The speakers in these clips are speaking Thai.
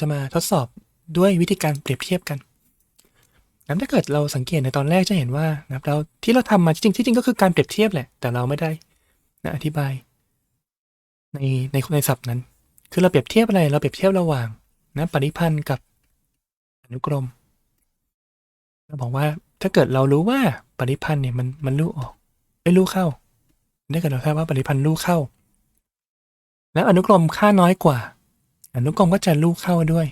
จะมาทดสอบด้วยวิธีการเปรียบเทียบกันนะถ้าเกิดเราสังเกตในตอนแรกจะเห็นว่านะเราที่เราทำมาจริงๆที่จริงก็คือการเปรียบเทียบแหละ แต่เราไม่ได้นะอธิบาย ในในในศัพท์นั้น คือเราเปรียบเทียบอะไร เราเปรียบเทียบระหว่างนะปริพันธ์กับอนุกรมเราบอกว่าถ้าเกิดเรารู้ว่าปริพันธ์เนี่ยมันมันลู่ออกไม่ลู่เข้าถ้าเกิดเราทราบว่าปริพันธ์ลู่เข้า แล้วอนุกรมค่าน้อยกว่า อนุกรมก็จะลู่เข้าด้วย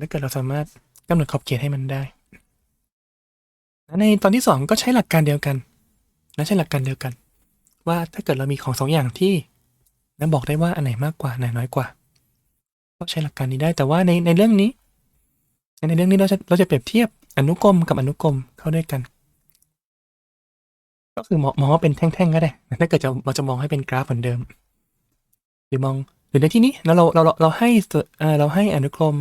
ถ้าเกิดเราสามารถกำหนดขอบเขตให้มันได้และในตอนที่สองก็ใช้หลักการเดียวกันนะใช้หลักการเดียวกัน ว่าถ้าเกิดเรามีของสองอย่างที่นะบอกได้ว่าอันไหนมากกว่าอันไหนน้อยกว่า ก็ใช้หลักการนี้ได้แต่ว่าในในเรื่องนี้ ในเรื่องนี้เราจะเราจะเปรียบเทียบอนุกรมกับอนุกรมเข้าด้วยกัน ก็คือมองมองว่าเป็นแท่งๆก็ได้ ถ้าเกิดจะเราจะมองให้เป็นกราฟเหมือนเดิม หรือมองหรือในที่นี้เราเราเราเราให้เราให้อนุกรม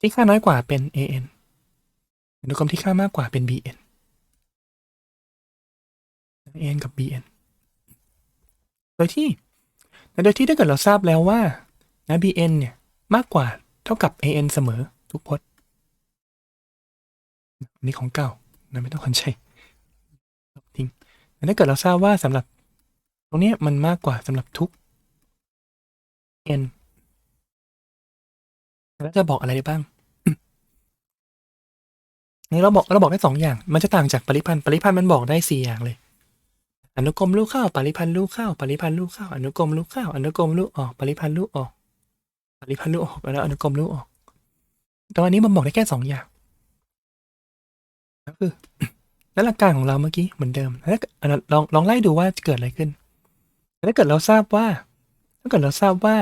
ที่ค่าน้อยกว่าเป็น an อนุกรมที่ค่ามากกว่าเป็น bn an กับ bn โดยที่โดยที่ถ้าเกิดเราทราบแล้วว่านะ bn เนี่ยมากกว่าเท่ากับ an เสมอทุกพจน์นนี้ของเก่านะไม่ต้องคนใช้ แต่ถ้าเกิดเราทราบว่าสำหรับ ตรงนี้มันมากกว่าสำหรับทุก n แล้วจะบอกอะไรได้บ้างนี่เราบอกเราบอกได้สองอย่าง มันจะต่างจากปริพันธ์ ปริพันธ์มันบอกได้สี่อย่างเลย อนุกรมลูกเข้าปริพันธ์ลูกเข้าปริพันธ์ลูกเข้าอนุกรมลูกเข้าอนุกรมลูกออก ปริพันธ์ลูกออก ปริพันธ์ลูกออก แล้วอนุกรมลูกออกแต่วันนี้มันบอกได้แค่สองอย่างก็คือ แล้วหลักการของเราเมื่อกี้เหมือนเดิมแล้วลองลองไล่ดูว่าจะเกิดอะไรขึ้นถ้าเกิดเราทราบว่า ถ้าเกิดเราทราบว่า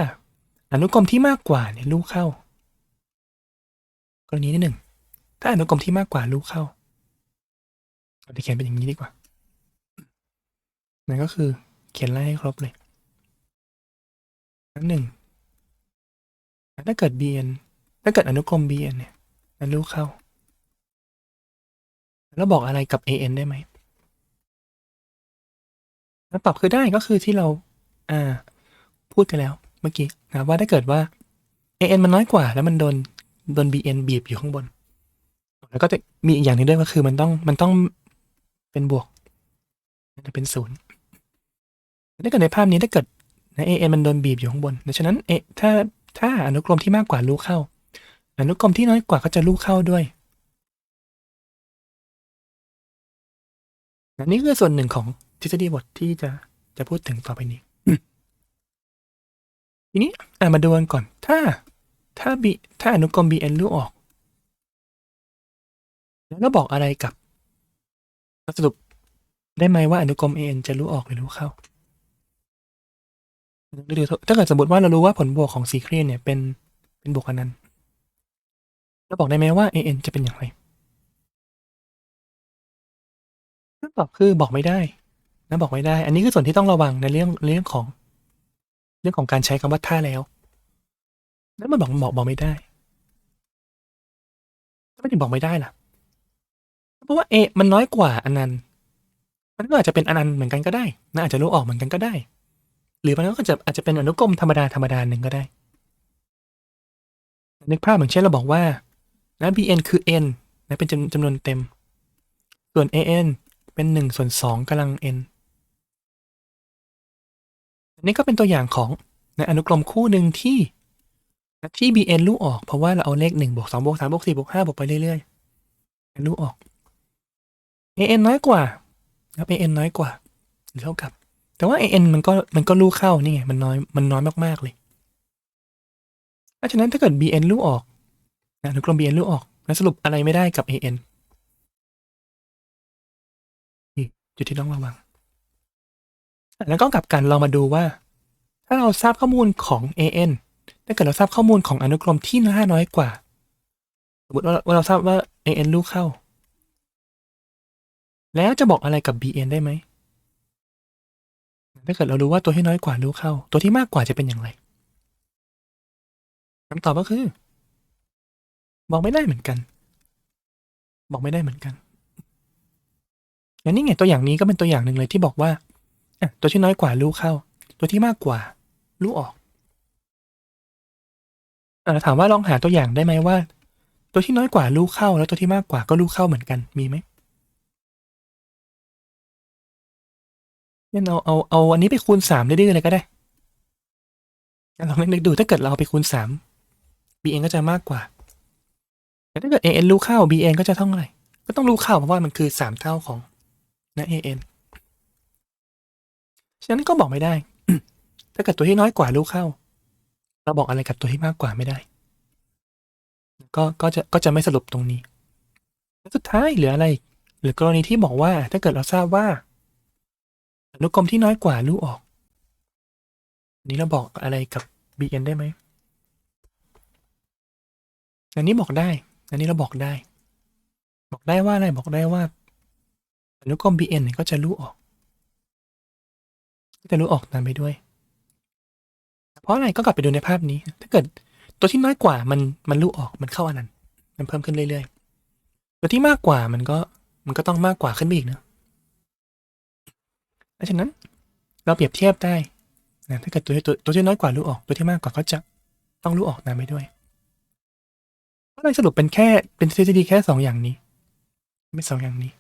อนุกรมที่มากกว่าเนี่ยลูกเข้า กรณีที่หนึ่งถ้าอนุกรมที่มากกว่าลูกเข้าเราจะเขียนเป็นอย่างนี้ดีกว่านั่นก็คือเขียนไล่ให้ครบเลยอันหนึ่งถ้าเกิด bn ถ้าเกิดอนุกรม bn เนี่ยนั้นลูกเข้า แล้วบอกอะไรกับ an ได้ไหมแล้วตอบคือได้ก็คือที่เรา อ่า พูดกันแล้วเมื่อกี้นะว่าถ้าเกิดว่า an มันน้อยกว่า แล้วมันโดนโดน bn บีบอยู่ข้างบน แล้วก็จะมีอีกอย่างหนึงด้วยก็คือมันต้องมันต้องเป็นบวกจะเป็นศูนย์ถ้าเกิดในภาพนี้ถ้าเกิดนะ an มันโดนบีบอยู่ข้างบนดังนั้นเอถ้าถ้าอนุกรมที่มากกว่าลูกเข้า อนุกรมที่น้อยกว่าก็จะลูกเข้าด้วย นะนี่คือส่วนหนึ่งของทฤษฎีบทที่จะจะพูดถึงต่อไปนี้ ทีนี้อะมาดูกันก่อน ถ้าถ้า b ถ้าอนุกรม bn ลูกออก แล้วก็บอกอะไรกับสรุปได้ไหมว่าอนุกรม an จะรู้ออกหรือรู้เข้าหรือถ้าเกิดสมมติว่าเรารู้ว่าผลบวกของซีเครียนเนี่ยเป็นเป็นบวกกันนั้นแล้วบอกได้ไหมว่า an จะเป็นอย่างไร ตอบคือบอกไม่ได้นะบอกไม่ได้ อันนี้คือส่วนที่ต้องระวังในเรื่องเรื่องของ เรื่องของการใช้คำว่าถ้าแล้ว แล้วมันบอกบอกบอกไม่ได้ทำไมถึงบอกไม่ได้ล่ะ เพราะว่าเอมันน้อยกว่าอันนั้น มันก็อาจจะเป็นอันนั้นเหมือนกันก็ได้นะอาจจะรู้ออกเหมือนกันก็ได้ หรือมันก็จะอาจจะเป็นอนุกรมธรรมดาธรรมดาหนึ่งก็ได้ นึกภาพเหมือนเช่นเราบอกว่านะ bn คือ n นะเป็นจำจำนวนเต็ม ส่วน an เป็นหนึ่งส่วนสองกำลัง n อันนี้ก็เป็นตัวอย่างของนะอนุกรมคู่หนึ่งที่ที่ bn ลูกออก เพราะว่าเราเอาเลขหนึ่งบวกสองบวกสามบวกสี่บวกห้าบวกไปเรื่อยๆลูกออก an น้อยกว่าครับ an น้อยกว่าหรือเท่ากับ แต่ว่า an มันก็มันก็ลูกเข้านี่ไงมันน้อยมันน้อยมากๆเลยเพราะฉะนั้นถ้าเกิด bn ลูกออกนะอนุกรม bn ลูกออกแล้วสรุปอะไรไม่ได้กับ an จุดที่ต้องระวังแล้วก็กลับกันเรามาดูว่า ถ้าเราทราบข้อมูลของ an ถ้าเกิดเราทราบข้อมูลของอนุกรมที่ค่าน้อยกว่า สมมติว่าเราทราบว่า an ลูกเข้า แล้วจะบอกอะไรกับ bn ได้ไหมถ้าเกิดเรารู้ว่าตัวที่น้อยกว่าลูกเข้า ตัวที่มากกว่าจะเป็นอย่างไรคำตอบก็คือ บอกไม่ได้เหมือนกัน บอกไม่ได้เหมือนกัน อย่างนี้ไงตัวอย่างนี้ก็เป็นตัวอย่างหนึ่งเลยที่บอกว่าตัวที่น้อยกว่าลูกเข้า ตัวที่มากกว่าลู่ออกอ่าถามว่าลองหาตัวอย่างได้ไหมว่า ตัวที่น้อยกว่าลู่เข้า แล้วตัวที่มากกว่าก็ลู่เข้าเหมือนกันมีไหมงั้นเอาเอาเอาอันนี้ไปคูณสามดื้อๆเลยก็ได้ลองนึกดูถ้าเกิดเราเอาไปคูณสาม bn ก็จะมากกว่าแต่ถ้าเกิด an ลู่เข้า bn ก็จะเท่าไหร่ก็ต้องลู่เข้าเพราะว่ามันคือสามเท่าของ นะ an ฉะนั้นก็บอกไม่ได้ ถ้าเกิดตัวที่น้อยกว่าลู่เข้า เราบอกอะไรกับตัวที่มากกว่าไม่ได้ ก็ก็จะก็จะไม่สรุปตรงนี้ สุดท้ายเหลืออะไร หรือกรณีที่บอกว่า ถ้าเกิดเราทราบว่าอนุกรมที่น้อยกว่าลู่ออก นี้เราบอกอะไรกับ bn ได้ไหม อันนี้บอกได้ อันนี้เราบอกได้ บอกได้ว่าอะไร บอกได้ว่า นุกรม bn เนี่ยก็จะลู่ออก ก็จะลู่ออกตามไปด้วย เพราะอะไรก็กลับไปดูในภาพนี้ ถ้าเกิดตัวที่น้อยกว่ามันมันลู่ออกมันเข้าอันนั้น มันเพิ่มขึ้นเรื่อยๆ ตัวที่มากกว่ามันก็มันก็ต้องมากกว่าขึ้นไปอีกนะดังนั้นเราเปรียบเทียบได้นะถ้าเกิดตัวที่ตัวตัวที่น้อยกว่าลู่ออกตัวที่มากกว่าก็จะต้องลู่ออกตามไปด้วยก็เลยสรุปเป็นแค่เป็นทฤษฎีแค่สองอย่างนี้ ไม่สองอย่างนี้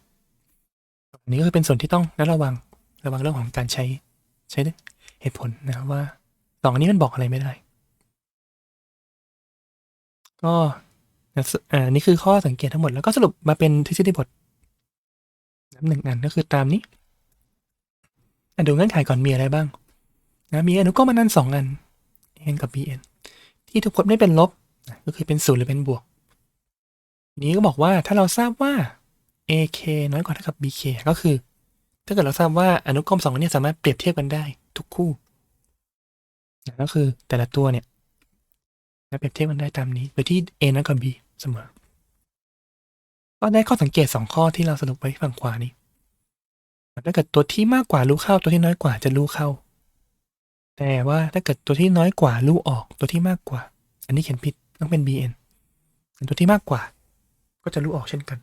อันนี้ก็คือเป็นส่วนที่ต้องระวังระวังเรื่องของการใช้ใช้เหตุผลนะครับว่าสองอันนี้มันบอกอะไรไม่ได้ ก็อ่านี่คือข้อสังเกตทั้งหมดแล้วก็สรุปมาเป็นทฤษฎีบทหนึ่งอันก็คือตามนี้อะดูเงื่อนไขก่อนมีอะไรบ้างนะมีอนุกรมอนันต์สองอัน n กับ bn ที่ทุกพจน์ไม่เป็นลบ ก็คือเป็นศูนย์หรือเป็นบวก นี้ก็บอกว่าถ้าเราทราบว่า ak น้อยกว่าเท่ากับ bk ก็คือ ถ้าเกิดเราทราบว่าอนุกรมสองอันนี้สามารถเปรียบเทียบกันได้ทุกคู่ก็คือแต่ละตัวเนี่ยเปรียบเทียบกันได้ตามนี้โดยที่ a น้อยกว่า b เสมอ ก็ได้ข้อสังเกตสองข้อที่เราสรุปไว้ฝั่งขวานี้ถ้าเกิดตัวที่มากกว่ารู้เข้าตัวที่น้อยกว่าจะรู้เข้า แต่ว่าถ้าเกิดตัวที่น้อยกว่ารู้ออกตัวที่มากกว่า อันนี้เขียนผิดต้องเป็น bn ตัวที่มากกว่า ก็จะรู้ออกเช่นกัน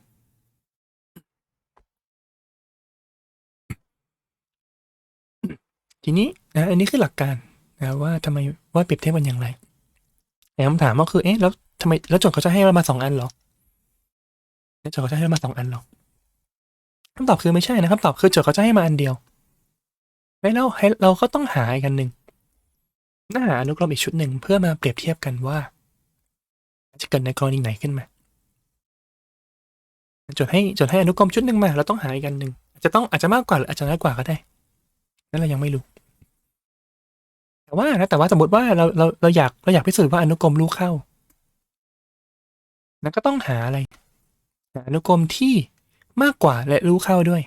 ทีนี้นะอันนี้คือหลักการนะว่าทำไมว่าเปรียบเทียบกันอย่างไรแต่คำถามก็คือเอ๊ะแล้วทำไมแล้วโจทย์เขาจะให้เรามาสองอันเหรอแล้วโจทย์เขาจะให้เรามาสองอันเหรอคำตอบคือไม่ใช่นะคำตอบคือโจทย์เขาจะให้มาอันเดียวแล้วให้เราก็ต้องหาอีกอันหนึ่งน่าหาอนุกรมอีกชุดหนึ่งเพื่อมาเปรียบเทียบกันว่า จะเกิดในกรณีไหนขึ้นมาจดให้จดให้อนุกรมชุดหนึ่งมาเราต้องหาอีกอันหนึ่งอาจจะต้องอาจจะมากกว่าหรืออาจจะน้อยกว่าก็ได้นั่นเรายังไม่รู้ แต่ว่านะแต่ว่าสมมติว่าเราเราเราอยากเราอยากพิสูจน์ว่าอนุกรมรู้เข้านั้นก็ต้องหาอะไรหาอนุกรมที่มากกว่าและรู้เข้าด้วย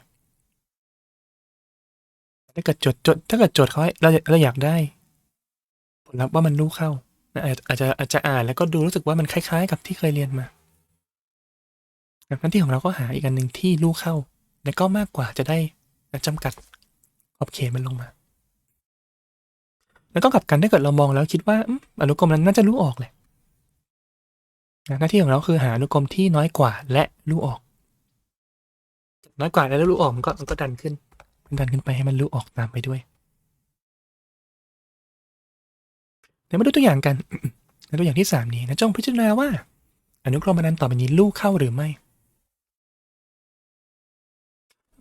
ถ้าเกิดจดจดถ้าเกิดจดเขาให้เราเราอยากได้ ผลลัพธ์ว่ามันรู้เข้าอาจจะอาจจะอ่านแล้วก็ดูรู้สึกว่ามันคล้าย ๆ กับที่เคยเรียนมาหน้าที่ของเราก็หาอีกอันหนึ่งที่รู้เข้า และก็มากกว่าจะได้จำกัดขอบเขตมันลงมา แล้วก็กลับกันถ้าเกิดเรามองแล้วคิดว่าอนุกรมนั้นน่าจะรู้ออกเลยหน้าที่ของเราคือหาอนุกรมที่น้อยกว่าและรู้ออก น้อยกว่าและรู้ออกมันก็มันก็ดันขึ้นมันดันขึ้นไปให้มันรู้ออกตามไปด้วยเดี๋ยวมาดูตัวอย่างกันในตัวอย่างที่สามนี้นะจงพิจารณาว่า อนุกรมนั้นต่อไปนี้ลู่เข้าหรือไม่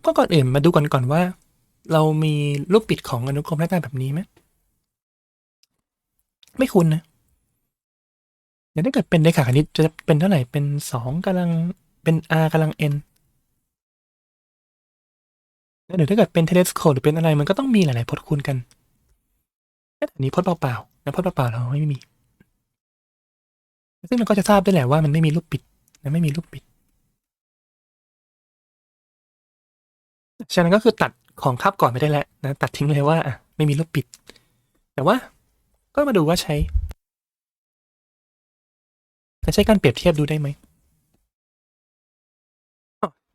ก็ก่อนอื่นมาดูก่อนก่อนว่า เรามีรูปปิดของอนุกรมหน้าตาแบบนี้ไหม ไม่คุ้นนะอย่างถ้าเกิดเป็นเลขาคณิตจะเป็นเท่าไหร่เป็นสองกำลังเป็น r กำลัง n แล้วถ้าเกิดเป็นเทเลสโคปหรือเป็นอะไรมันก็ต้องมีหลายๆพจน์คูณกันแต่อันนี้พจน์เปล่าๆนะพจน์เปล่าๆเราไม่มี ซึ่งเราก็จะทราบได้แหละว่ามันไม่มีรูปปิดและไม่มีรูปปิดฉะนั้นก็คือตัดของคาบก่อนไม่ได้แล้วนะตัดทิ้งเลยว่าอะไม่มีรูปปิด แต่ว่า ก็มาดูว่าใช้จะใช้การเปรียบเทียบดูได้ไหม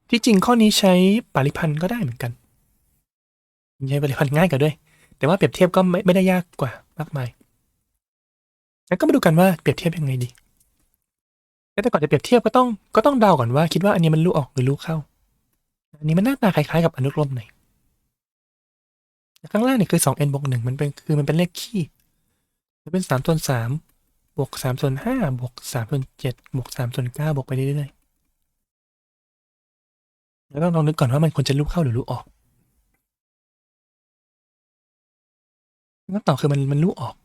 ที่จริงข้อนี้ใช้ปริพันธ์ก็ได้เหมือนกัน ใช้ปริพันธ์ง่ายกว่าด้วย แต่ว่าเปรียบเทียบก็ไม่ไม่ได้ยากกว่ามากมาย แล้วก็มาดูกันว่าเปรียบเทียบยังไงดี แต่ก่อนจะเปรียบเทียบก็ต้องก็ต้องเดาก่อนว่าคิดว่าอันนี้มันลูกออกหรือลูกเข้า อันนี้มันหน้าตาคล้ายๆกับอนุกรมไหน ข้างล่างนี่คือ 2n บวก1มันเป็นคือมันเป็นเลขคี่ จะเป็นสามส่วนสามบวกสามส่วนห้าบวกสามส่วนเจ็ดบวกสามส่วนเก้าบวกไปเรื่อยๆแล้วต้องลองนึกก่อนว่ามันควรจะลูกเข้าหรือลูกออกคำตอบคือมันมันลูกออก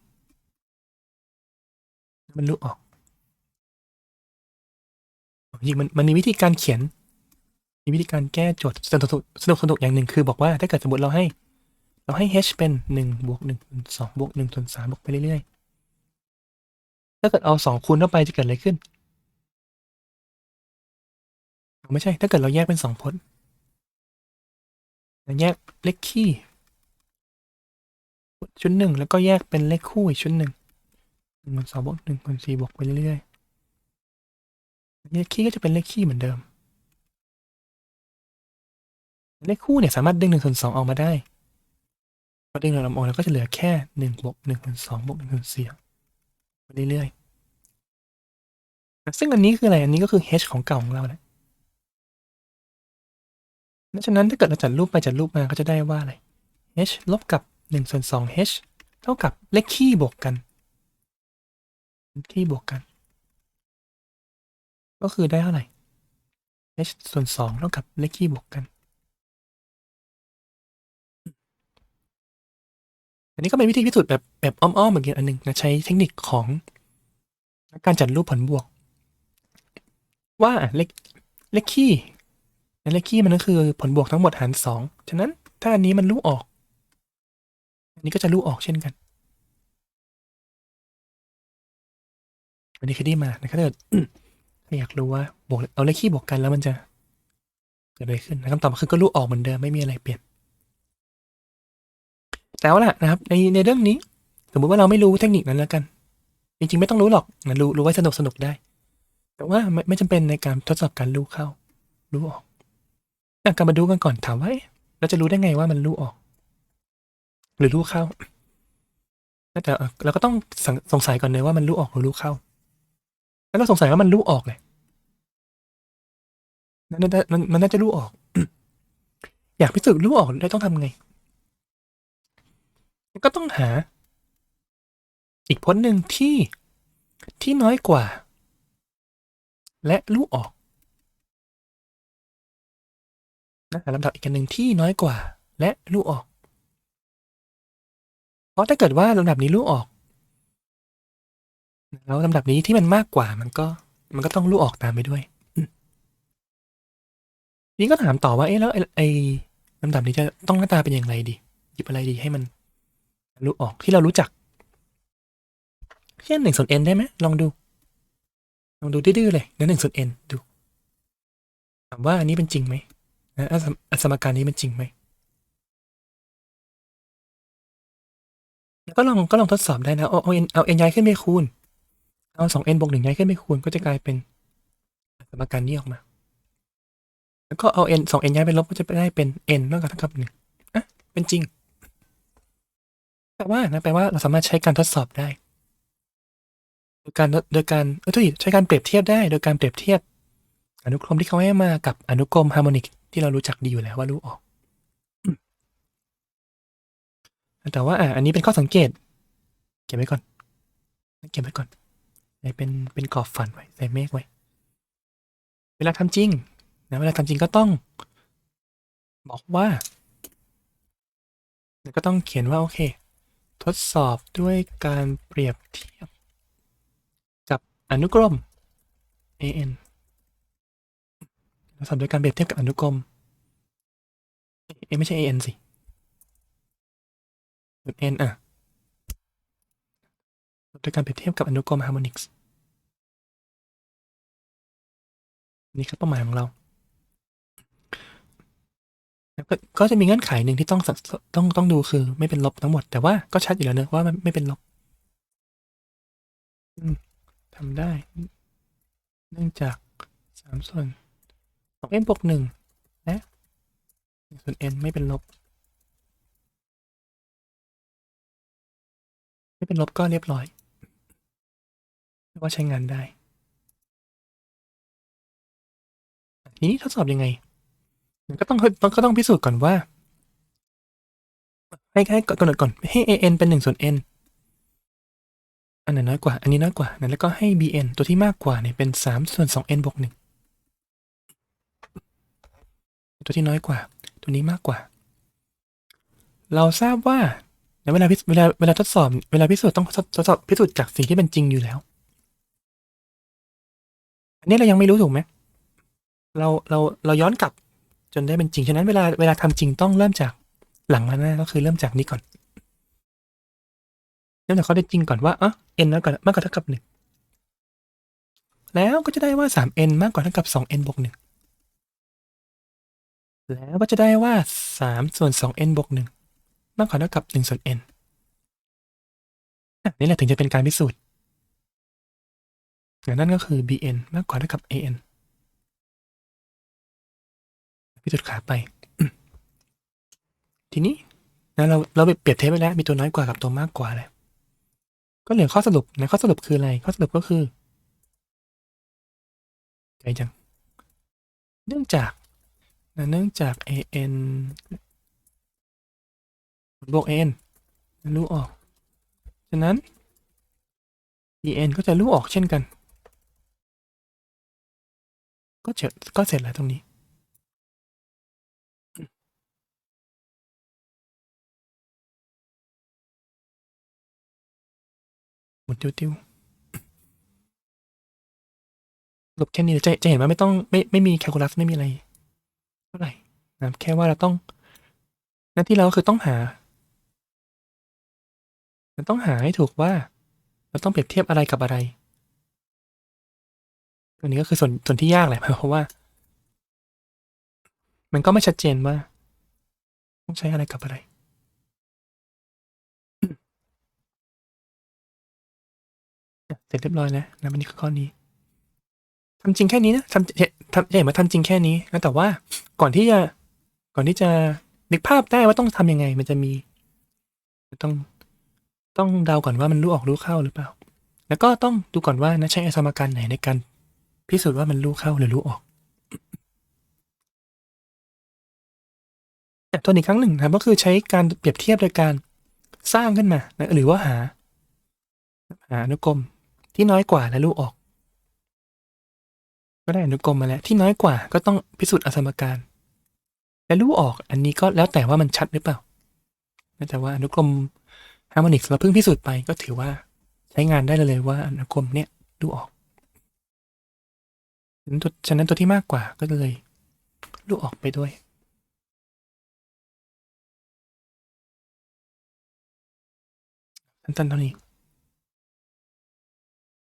มันลูกออกจริงมันมันมีวิธีการเขียนมีวิธีการแก้โจทย์สนุกสนุกสนุกอย่างหนึ่งคือบอกว่าถ้าเกิดสมมติเราให้ เราให้ h เป็นหนึ่งบวกหนึ่งส่วนสองบวกหนึ่งส่วนสามบวกไปเรื่อยๆ ถ้าเกิดเอาสองคูณเข้าไปจะเกิดอะไรขึ้น ไม่ใช่ ถ้าเกิดเราแยกเป็นสองพจน์เราแยกเลขคี่ชุดหนึ่งแล้วก็แยกเป็นเลขคู่อีกชุดหนึ่งหนึ่งสองบวกหนึ่งบวกสี่บวกไปเรื่อยๆเลขคี่ก็จะเป็นเลขคี่เหมือนเดิม เลขคู่เนี่ยสามารถดึงหนึ่งส่วนสองออกมาได้ อดึงเราออกแล้วก็จะเหลือแค่หนึ่งบวกหนึ่งส่วนสองบวกหนึ่งส่วนสี่ไปเรื่อยๆซึ่งอันนี้คืออะไรอันนี้ก็คือ h ของเก่าของเราแหละดังนั้นถ้าเกิดเราจัดรูปไปจัดรูปมาก็จะได้ว่าอะไร h ลบกับหนึ่งส่วนสอง h เท่ากับเลขคี่บวกกันเลขคี่บวกกัน ก็คือได้เท่าไหร่ h ส่วนสองเท่ากับเลขคี่บวกกัน อันนี้ก็เป็นวิธีพิสูจน์แบบแบบอ้อมๆเหมือนกันอันหนึ่งนะใช้เทคนิคของการจัดรูปผลบวก ว่าเลขเลขคี่เลขคี่มันก็คือผลบวกทั้งหมดหารสองฉะนั้นถ้าอันนี้มันลูกออก อันนี้ก็จะลูกออกเช่นกัน อันนี้คือที่มานะครับถ้าเกิดถ้าอยากรู้ว่าบวกเอาเลขคี่บวกกันแล้วมันจะเกิดอะไรขึ้นนะคำตอบคือก็ลูกออกเหมือนเดิมไม่มีอะไรเปลี่ยน แต่ว่าล่ะนะครับในในเรื่องนี้ สมมุติว่าเราไม่รู้เทคนิคนั้นแล้วกัน จริงๆไม่ต้องรู้หรอกนะรู้รู้ไว้สนุกสนุกได้ แต่ว่าไม่ไม่จำเป็นในการทดสอบการรู้เข้า รู้ออกอะกลับมาดูกันก่อนถามว่าเราจะรู้ได้ไงว่ามันรู้ออก หรือรู้เข้าแต่เอ่เราก็ต้องสงสงสัยก่อนเลยว่ามันรู้ออกหรือรู้เข้า แล้วเราสงสัยว่ามันรู้ออกเลยนั่นนั่นมันมันน่าจะรู้ออก อยากพิสูจน์รู้ออกได้ต้องทำไง ก็ต้องหา อีกพจน์หนึ่งที่ที่น้อยกว่า และลูกออกนะลำดับอีกอันหนึ่งที่น้อยกว่า และลูกออก เพราะถ้าเกิดว่าลำดับนี้ลูกออกแล้วลำดับนี้ที่มันมากกว่ามันก็มันก็ต้องลูกออกตามไปด้วยนี่ก็ถามต่อว่าเอ๊ะแล้วไอ้ลำดับนี้จะต้องหน้าตาเป็นอย่างไรดี หยิบอะไรดีให้มัน ลูกออกที่เรารู้จักเช่นหนึ่งส่วน n ได้ไหมลองดู ลองดูดื้อๆเลยนะหนึ่งส่วน n ดู ถามว่าอันนี้เป็นจริงไหมนะอะสมการนี้เป็นจริงไหมแล้วก็ลองก็ลองทดสอบได้นะเอาเอา n เอา n ย้ายขึ้นไปคูณ เอาสอง n บวกหนึ่งย้ายขึ้นไปคูณก็จะกลายเป็นสมการนี้ออกมา แล้วก็เอา n สอง n ย้ายไปลบก็จะได้เป็น n เท่ากับเท่ากับหนึ่งอะเป็นจริง แปลว่านะแปลว่าเราสามารถใช้การทดสอบได้ โดยการโดยการเออทุกทีใช้การเปรียบเทียบได้ โดยการเปรียบเทียบ อนุกรมที่เขาให้มากับอนุกรมฮาร์โมนิกที่เรารู้จักดีอยู่แล้วว่ารู้ออก แต่ว่าอะอันนี้เป็นข้อสังเกต เก็บไว้ก่อน เก็บไว้ก่อนใส่เป็นเป็นกรอบฝันไว้ใส่เมฆไว้ เวลาทำจริงนะเวลาทำจริงก็ต้อง บอกว่าก็ต้องเขียนว่าโอเค ทดสอบด้วยการเปรียบเทียบ กับอนุกรม an ทดสอบด้วยการเปรียบเทียบกับอนุกรมเอยไม่ใช่ an สิ n อะโดยการเปรียบเทียบกับอนุกรมฮาร์โมนิกส์นี่คือเป้าหมายของเรา ก็ก็จะมีเงื่อนไขหนึ่งที่ต้องสัต้องต้องดูคือ ไม่เป็นลบทั้งหมด แต่ว่าก็ชัดอยู่แล้วเนอะว่ามันไม่เป็นลบอืมทำได้ เนื่องจากสามส่วนสอง n บวกหนึ่งและหนึ่งส่วน n ไม่เป็นลบ ไม่เป็นลบก็เรียบร้อยเรียกว่าใช้งานได้ ทีนี้ทดสอบยังไง ก็ต้องต้องก็ต้องพิสูจน์ก่อนว่า ให้ให้กำหนดก่อนให้ an เป็นหนึ่งส่วน n อันไหนน้อยกว่า อันนี้น้อยกว่านั้นแล้วก็ให้ bn ตัวที่มากกว่าเนี่ยเป็น3ส่วน 2n บวก1ตัวที่น้อยกว่า ตัวนี้มากกว่า เราทราบว่าในเวลาพิเวลาเวลาทดสอบ เวลาพิสูจน์ต้องทดทดสอบพิสูจน์จากสิ่งที่เป็นจริงอยู่แล้ว อันนี้เรายังไม่รู้ถูกไหมเราเราเราย้อนกลับ จนได้เป็นจริง ฉะนั้นเวลาเวลาทำจริงต้องเริ่มจากหลังนั้นนะก็คือเริ่มจากนี้ก่อน เริ่มจากข้อเท็จจริงก่อนว่าอะ n น้อยกว่ามากกว่าเท่ากับหนึ่งแล้วก็จะได้ว่า 3n มากกว่าเท่ากับ 2n บวกหนึ่งแล้วก็จะได้ว่า3ส่วน 2n บวกหนึ่งมากกว่าเท่ากับ1ส่วน n นี่แหละถึงจะเป็นการพิสูจน์และนั่นก็คือ bn มากกว่าเท่ากับ an พิสูจน์ขาไป ทีนี้นะเราเราเปรียบเทียบไปแล้ว มีตัวน้อยกว่ากับตัวมากกว่าแล้วก็เหลือข้อสรุปนะข้อสรุปคืออะไร ข้อสรุปก็คือไกลจัง เนื่องจากนะเนื่องจาก an บวก an รู้ออก ฉะนั้น bn ก็จะรู้ออกเช่นกัน ก็เจก็เสร็จแล้วตรงนี้ หมุนติ้วๆสรุปแค่นี้จะจะเห็นว่าไม่ต้องไม่ไม่มีแคลคูลัสไม่มีอะไรเท่าไหร่นะแค่ว่าเราต้องหน้าที่เราคือต้องหาเราต้องหาให้ถูกว่า เราต้องเปรียบเทียบอะไรกับอะไรอันนี้ก็คือส่วนส่วนที่ยากแหละเพราะว่า มันก็ไม่ชัดเจนว่า ต้องใช้อะไรกับอะไร เสร็จเรียบร้อยแล้วนะวันนี้คือข้อนี้ทำจริงแค่นี้นะทำเห็นทำเห็นว่าทำจริงแค่นี้นะแต่ว่าก่อนที่จะก่อนที่จะนึกภาพได้ว่าต้องทำยังไง มันจะมีต้องต้องเดาก่อนว่ามันรู้ออกรู้เข้าหรือเปล่า แล้วก็ต้องดูก่อนว่านะใช้สมการไหนในการพิสูจน์ว่ามันรู้เข้าหรือรู้ออกอ่ตัวอีกครั้งหนึ่งนะก็คือใช้การเปรียบเทียบโดยการสร้างขึ้นมานะหรือว่าหา หาอนุกรม ที่น้อยกว่าและรู้ออก ก็ได้อนุกรมมาแล้ว ที่น้อยกว่าก็ต้องพิสูจน์อสมการ และรู้ออกอันนี้ก็แล้วแต่ว่ามันชัดหรือเปล่าแต่ว่าอนุกรมฮาร์โมนิกส์เราเพิ่งพิสูจน์ไปก็ถือว่าใช้งานได้เลยว่าอนุกรมเนี่ยรู้ออกฉะนั้นตัวฉะนั้นตัวที่มากกว่าก็เลยรู้ออกไปด้วยสั้นๆเท่านี้